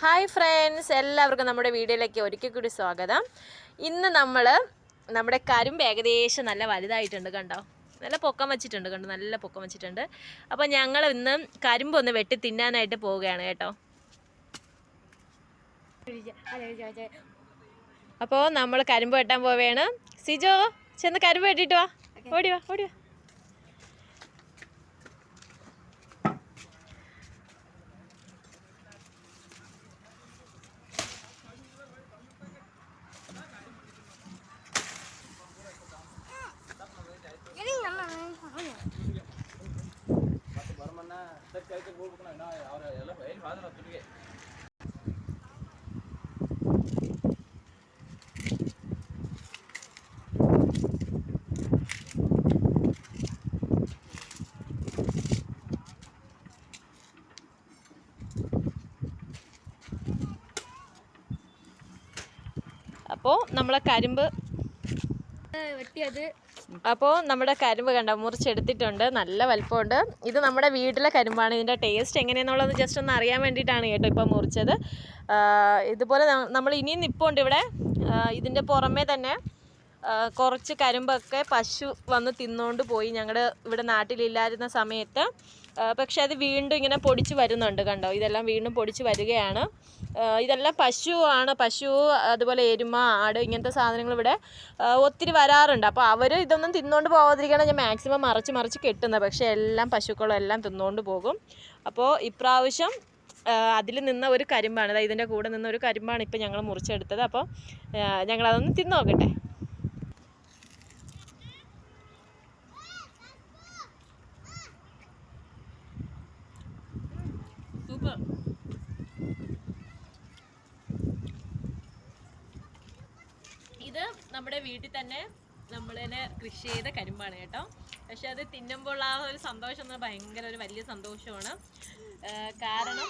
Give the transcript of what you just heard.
Hi friends എല്ലാവർക്കും നമ്മുടെ വീഡിയോയിലേക്ക് ഒരിക്കൽ കൂടി സ്വാഗതം. ഇന്ന് നമ്മൾ നമ്മുടെ കരിമ്പ് ഏകദേശം നല്ല വലുതായിട്ടുണ്ട് കണ്ടോ? നല്ല പൊക്കം വെച്ചിട്ടുണ്ട് കണ്ടോ? നല്ല പൊക്കം വെച്ചിട്ടുണ്ട്. അപ്പോൾ ഞങ്ങൾ ഇന്ന് കരിമ്പ് ഒന്ന് വെട്ടി തിന്നാനായിട്ട് പോവുകയാണ് കേട്ടോ. അപ്പോൾ നമ്മൾ കരിമ്പ് വെട്ടാൻ പോവുകയാണ് സിജോ ചെന്ന് കരിമ്പ് വെട്ടിയിട്ട് വാ. ഓടി വാ ഓടി അപ്പോൾ നമ്മളെ കരിമ്പ് അപ്പോൾ നമ്മുടെ കരിമ്പ് കണ്ട മുറിച്ചെടുത്തിട്ടുണ്ട്. നല്ല വലിപ്പമുണ്ട്. ഇത് നമ്മുടെ വീട്ടിലെ കരിമ്പാണ്. ഇതിന്റെ ടേസ്റ്റ് എങ്ങനെയാണെന്നുള്ളത് ജസ്റ്റ് ഒന്ന് അറിയാൻ വേണ്ടിയിട്ടാണ് കേട്ടോ ഇപ്പോൾ മുറിച്ചത്. ഇതുപോലെ നമ്മൾ ഇനിയും നിൽപ്പുണ്ട് ഇവിടെ. ഇതിന്റെ പുറമേ തന്നെ കുറച്ച് കരിമ്പൊക്കെ പശു വന്ന് തിന്നുകൊണ്ട് പോയി. ഞങ്ങളുടെ ഇവിടെ നാട്ടിലില്ലായിരുന്ന സമയത്ത് പക്ഷെ അത് വീണ്ടും ഇങ്ങനെ പൊടിച്ച് വരുന്നുണ്ട് കണ്ടോ? ഇതെല്ലാം വീണ്ടും പൊടിച്ച് വരികയാണ്. ഇതെല്ലാം പശു ആണ് പശു അതുപോലെ എരുമ ആട് ഇങ്ങനത്തെ സാധനങ്ങൾ ഇവിടെ ഒത്തിരി വരാറുണ്ട്. അപ്പോൾ അവർ ഇതൊന്നും തിന്നുകൊണ്ട് പോകാതിരിക്കണം ഞാൻ മാക്സിമം മറച്ച് മറിച്ച് കെട്ടുന്നത്. പക്ഷേ എല്ലാം പശുക്കളും എല്ലാം തിന്നുകൊണ്ട് പോകും. അപ്പോൾ ഇപ്രാവശ്യം അതിൽ നിന്ന ഒരു കരിമ്പാണ്. അതായത് ഇതിന്റെ കൂടെ നിന്ന ഒരു കരിമ്പാണ് ഇപ്പോൾ ഞങ്ങൾ മുറിച്ചെടുത്തത്. അപ്പോൾ ഞങ്ങളതൊന്ന് തിന്ന് ഇത് നമ്മുടെ വീട്ടിൽ തന്നെ നമ്മൾ തന്നെ കൃഷി ചെയ്ത കരിമ്പാണ് കേട്ടോ. പക്ഷെ അത് തിന്നുമ്പോൾ ആ ഒരു സന്തോഷം ഭയങ്കര ഒരു വലിയ സന്തോഷമാണ്. കാരണം